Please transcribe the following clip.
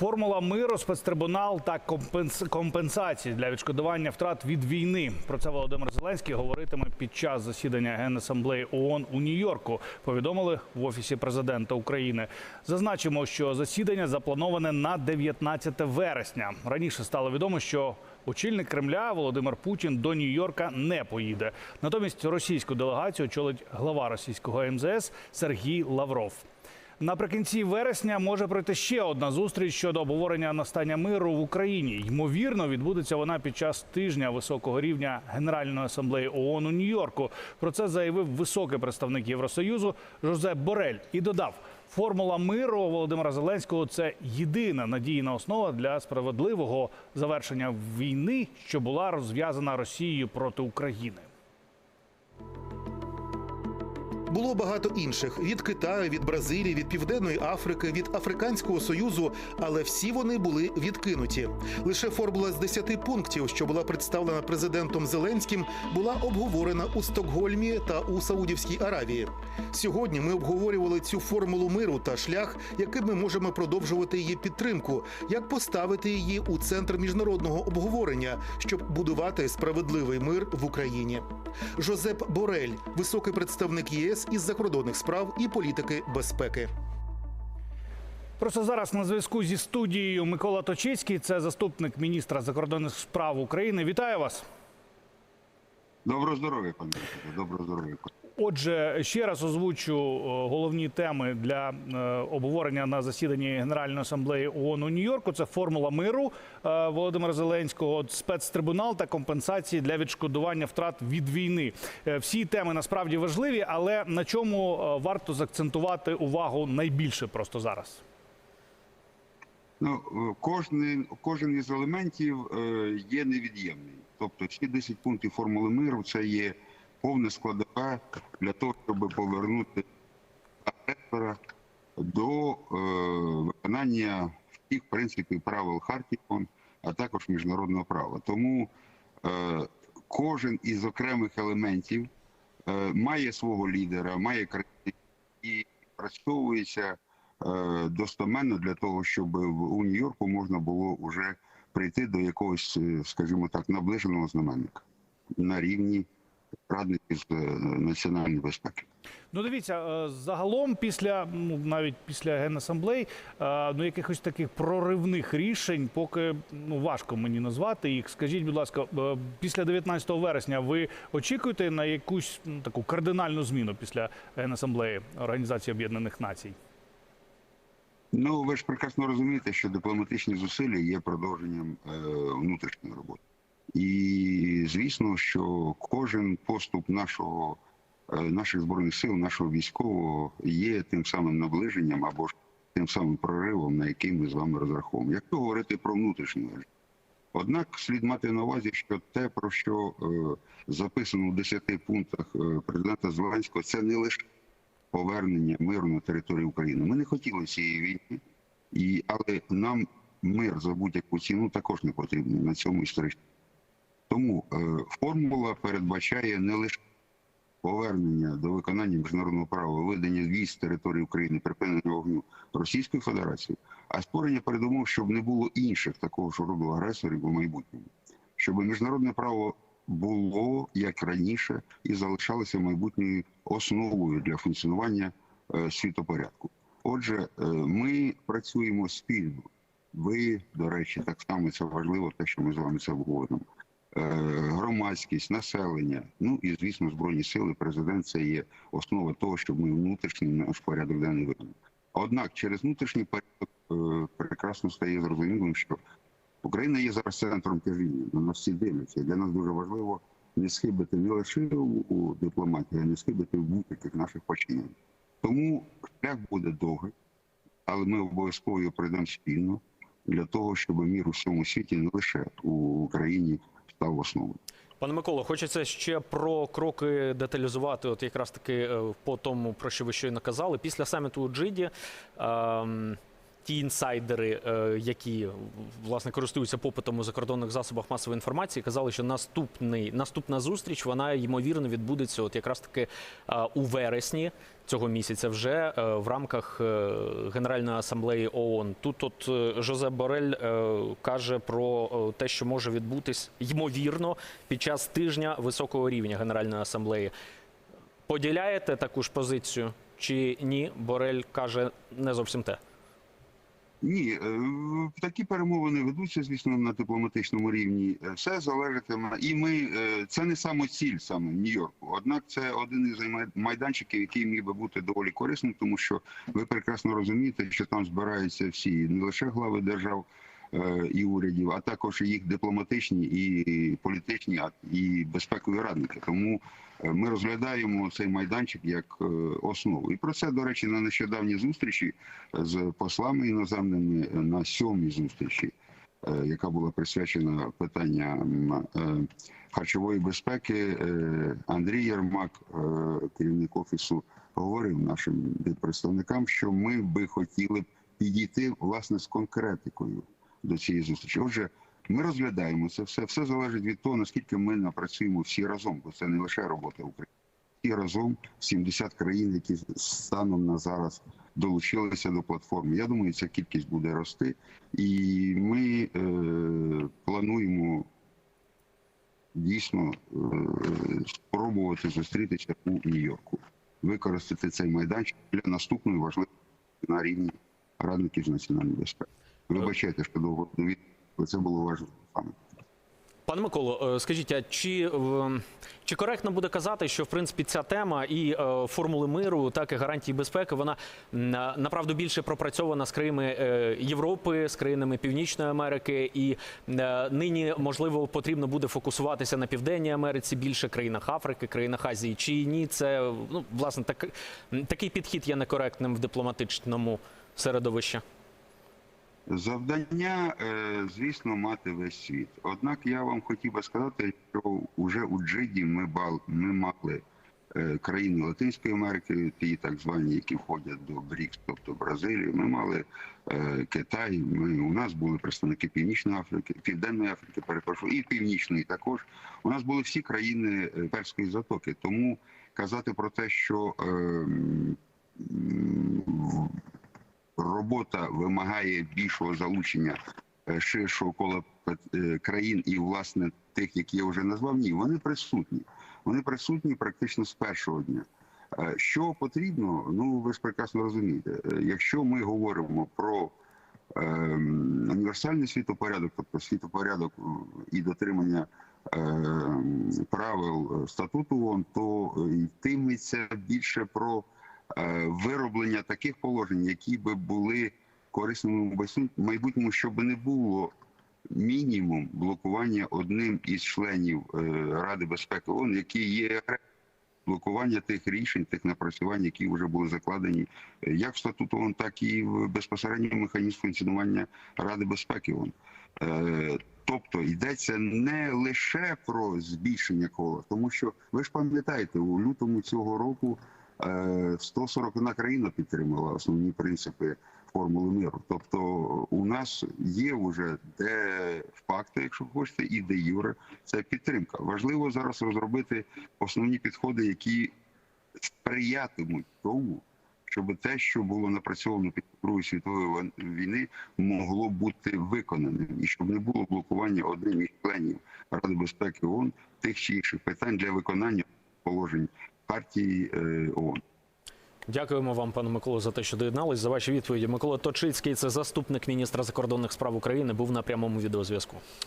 Формула миру, спецтрибунал та компенс... компенсації для відшкодування втрат від війни. Про це Володимир Зеленський говоритиме під час засідання Генасамблеї ООН у Нью-Йорку. Повідомили в офісі президента України. Зазначимо, що засідання заплановане на 19 вересня. Раніше стало відомо, що очільник Кремля Володимир Путін до Нью-Йорка не поїде. Натомість російську делегацію очолить глава російського МЗС Сергій Лавров. Наприкінці вересня може пройти ще одна зустріч щодо обговорення настання миру в Україні. Ймовірно, відбудеться вона під час тижня високого рівня Генеральної асамблеї ООН у Нью-Йорку. Про це заявив високий представник Євросоюзу Жозеп Борель і додав. Формула миру Володимира Зеленського це єдина надійна основа для справедливого завершення війни, що була розв'язана Росією проти України. Було багато інших від Китаю, від Бразилії, від Південної Африки, від Африканського Союзу, але всі вони були відкинуті. Лише формула з 10 пунктів, що була представлена президентом Зеленським, була обговорена у Стокгольмі та у Саудівській Аравії. Сьогодні ми обговорювали цю формулу миру та шлях, яким ми можемо продовжувати її підтримку, як поставити її у центр міжнародного обговорення, щоб будувати справедливий мир в Україні. Жозеп Борель, високий представник ЄС із закордонних справ і політики безпеки. Просто зараз на зв'язку зі студією Микола Точицький, це заступник міністра закордонних справ України. Вітаю вас. Доброго здоров'я, пане доброго здоров'я. Отже, ще раз озвучу е, головні теми для е, обговорення на засіданні Генеральної асамблеї ООН у Нью-Йорку. Це формула миру е, Володимира Зеленського, спецтрибунал та компенсації для відшкодування втрат від війни. Всі теми насправді важливі, але на чому варто заакцентувати увагу найбільше просто зараз? Ну, кожний, кожен із елементів є невід'ємний. Тобто всі 10 пунктів формули миру це є повне складове для того, щоб повернути агресора до е, виконання всіх принципів правил Хартії, а також міжнародного права. Тому е, кожен із окремих елементів е, має свого лідера, має критерії і працьовується е, достоменно для того, щоб в- у Нью-Йорку можна було вже прийти до якогось, е, скажімо так, наближеного знаменника на рівні радників е, національної безпеки. Ну, дивіться, е, загалом після ну навіть після генасамблей, е, ну якихось таких проривних рішень, поки ну важко мені назвати їх. Скажіть, будь ласка, після 19 вересня ви очікуєте на якусь ну, таку кардинальну зміну після генасамблеї Організації Об'єднаних Націй? Ну, ви ж прекрасно розумієте, що дипломатичні зусилля є продовженням е, внутрішньої роботи. І звісно, що кожен поступ нашого, е, наших збройних сил, нашого військового є тим самим наближенням або ж тим самим проривом, на який ми з вами розраховуємо. Якщо говорити про внутрішню. Однак слід мати на увазі, що те, про що е, записано в 10 пунктах е, президента Зеленського, це не лише повернення миру на територію України. Ми не хотіли цієї війни, і, але нам мир за будь-яку ціну також не потрібен на цьому історичному. Тому е, формула передбачає не лише повернення до виконання міжнародного права, виведення військ території України, припинення вогню Російської Федерації, а створення передумов, щоб не було інших такого ж роду агресорів у майбутньому, щоб міжнародне право було як раніше і залишалося майбутньою основою для функціонування е, світопорядку. Отже, е, ми працюємо спільно. Ви, до речі, так само це важливо, те, що ми з вами це обговоримо. Е, Громадськість, населення, ну і звісно, збройні сили. Президент це є основа того, щоб ми внутрішній наш порядок денний виконали. Однак через внутрішній порядок е, прекрасно стає зрозумілим, що Україна є зараз центром тяжіння. На нас всі дивляться. Для нас дуже важливо не схибити не лише у, у дипломатії, а не схибити в будь-яких наших починань. Тому шлях буде довгий, але ми обов'язково його пройдемо спільно для того, щоб мір у всьому світі не лише у Україні став основою. Пане Миколо, хочеться ще про кроки деталізувати, от якраз таки е, по тому, про що ви щойно казали. Після саміту у Джиді ем, ті інсайдери, е, які власне користуються попитом у закордонних засобах масової інформації, казали, що наступний наступна зустріч вона ймовірно відбудеться, от якраз таки е, у вересні цього місяця, вже е, в рамках Генеральної асамблеї ООН. Тут от е, Жозеп Борель каже про те, що може відбутись ймовірно під час тижня високого рівня Генеральної асамблеї. Поділяєте таку ж позицію чи ні? Борель каже не зовсім те. Ні, е, такі перемовини ведуться, звісно, на дипломатичному рівні. Е, Все залежатиме, і ми е, це не самоціль саме в Нью-Йорку. Однак це один із май- майданчиків, який міг би бути доволі корисним, тому що ви прекрасно розумієте, що там збираються всі не лише глави держав. І урядів, а також їх дипломатичні і політичні, і безпекові радники. Тому ми розглядаємо цей майданчик як е, основу. І про це, до речі, на нещодавній зустрічі з послами іноземними на сьомій зустрічі, е, яка була присвячена питанням е, харчової безпеки. е, Андрій Єрмак, е, керівник офісу, говорив нашим представникам, що ми би хотіли підійти власне з конкретикою до цієї зустрічі. Отже, ми розглядаємо це все. Все залежить від того, наскільки ми напрацюємо всі разом, бо це не лише робота України. Всі разом 70 країн, які станом на зараз долучилися до платформи. Я думаю, ця кількість буде рости, і ми е, плануємо дійсно е, спробувати зустрітися у Нью-Йорку, використати цей майданчик для наступної важливої на рівні радників з національної безпеки. Вибачайте, що довго довід, це було важливо саме. Пане Миколо, е, скажіть, а чи, чи коректно буде казати, що в принципі ця тема і е, формули миру, так і гарантії безпеки, вона направду більше пропрацьована з країнами е, Європи, з країнами Північної Америки, і нині можливо потрібно буде фокусуватися на Південній Америці, більше країнах Африки, країнах Азії. Чи ні, це ну власне так, такий підхід є некоректним в дипломатичному середовищі? Завдання, е, звісно, мати весь світ. Однак я вам хотів би сказати, що вже у Джиді ми бал ми мали е, країни Латинської Америки, ті так звані, які входять до БРІКС, тобто Бразилію. Ми мали е, Китай. Ми у нас були представники Північної Африки, Південної Африки, перепрошую, і Північної також. У нас були всі країни Перської затоки. Тому казати про те, що е, м, м, робота вимагає більшого залучення е, ширшого кола е, країн і власне тих, які я вже назвав. Ні, вони присутні. Вони присутні практично з першого дня. Е, Що потрібно? Ну ви ж прекрасно розумієте. Е, Якщо ми говоримо про ем, універсальний світопорядок, тобто світопорядок е, і дотримання ем, правил е, статуту ООН, то е, йтиметься більше про е, вироблення таких положень, які би були корисними в майбутньому, щоб не було мінімум блокування одним із членів е, Ради безпеки ООН, який є блокування тих рішень, тих напрацювань, які вже були закладені е, як в статуту ООН, так і в безпосередньо механізм функціонування Ради безпеки ООН. Е, Тобто йдеться не лише про збільшення кола, тому що ви ж пам'ятаєте, у лютому цього року е, 141 країна підтримала основні принципи формули миру. Тобто у нас є вже де факти, якщо хочете, і де юре це підтримка. Важливо зараз розробити основні підходи, які сприятимуть тому, щоб те, що було напрацьовано під Другої світової війни, могло бути виконаним, і щоб не було блокування одним із членів Ради безпеки ООН тих чи інших питань для виконання положень партії е, ООН. Дякуємо вам, пане Миколо, за те, що доєднались. За ваші відповіді. Микола Точицький, це заступник міністра закордонних справ України, був на прямому відеозв'язку.